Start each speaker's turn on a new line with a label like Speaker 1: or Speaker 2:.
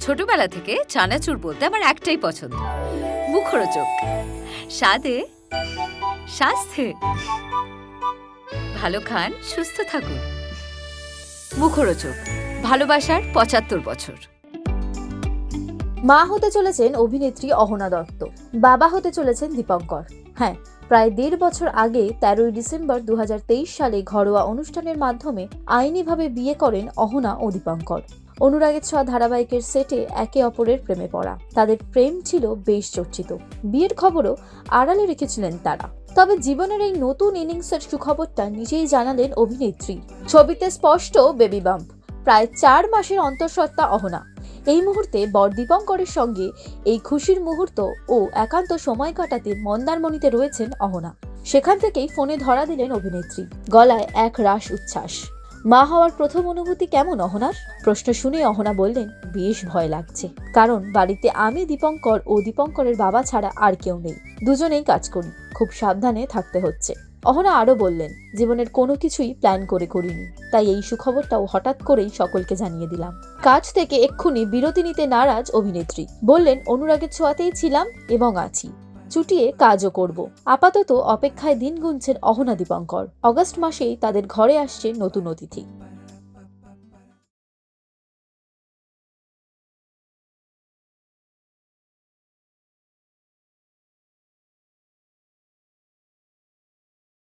Speaker 1: ছোটবেলা থেকে চানাচুর বলতে আমার একটাই পছন্দ। মুখরোচক। স্বাদে স্বাস্থ্যে ভালো খান, সুস্থ থাকুন। মুখরোচক। ভালোবাসার পঁচাত্তর বছর।
Speaker 2: মা হতে চলেছেন অভিনেত্রী অহনা দত্ত। বাবা হতে চলেছেন দীপঙ্কর। হ্যাঁ প্রায় দেড় বছর আগে তেরোই ডিসেম্বর দু হাজার তেইশ সালে ঘরোয়া অনুষ্ঠানের মাধ্যমে আইনিভাবে বিয়ে করেন অহনা ও দীপঙ্কর। অনুরাগের ছোঁয়া ধারাবাহিকের সেটে একে অপরের প্রেমে পড়া। তাদের প্রেম ছিল বেশ চর্চিত। বিয়ের খবরও আড়ালে রেখেছিলেন তারা। তবে জীবনের এই নতুন ইনিংসের সুখবরটা নিজেই জানালেন অভিনেত্রী। ছবিতে স্পষ্ট বেবি বাম্প, প্রায় চার মাসের অন্তঃসত্ত্বা অহনা। এই মুহূর্তে বর দীপঙ্করের সঙ্গে এই খুশির মুহূর্ত ও একান্ত সময় কাটাতে মন্দারমণিতে রয়েছেন অহনা। সেখান থেকেই ফোনে ধরা দিলেন অভিনেত্রী। গলায় এক রাস উচ্ছ্বাস। মা হওয়ার প্রথম অনুভূতি কেমন, অহনার? প্রশ্ন শুনে অহনা বললেন, বেশ ভয় লাগছে। কারণ বাড়িতে আমি দীপঙ্কর ও দীপঙ্করের বাবা ছাড়া আর কেউ নেই। দুজনেই কাজ করি, খুব সাবধানে থাকতে হচ্ছে। অহনা আরও বললেন, জীবনের কোনো কিছুই প্ল্যান করে করিনি। তাই এই সুখবরটাও হঠাৎ করেই সকলকে জানিয়ে দিলাম। কাজ থেকে এক্ষুনি বিরতি নিতে নারাজ অভিনেত্রী। বললেন, অনুরাগের ছোঁয়াতেই ছিলাম এবং আছি। চুটিয়ে কাজও করব। আপাতত অপেক্ষায় দিন গুনছেন অহনা দীপঙ্কর। অগস্ট মাসেই তাদের ঘরে আসছে নতুন অতিথি।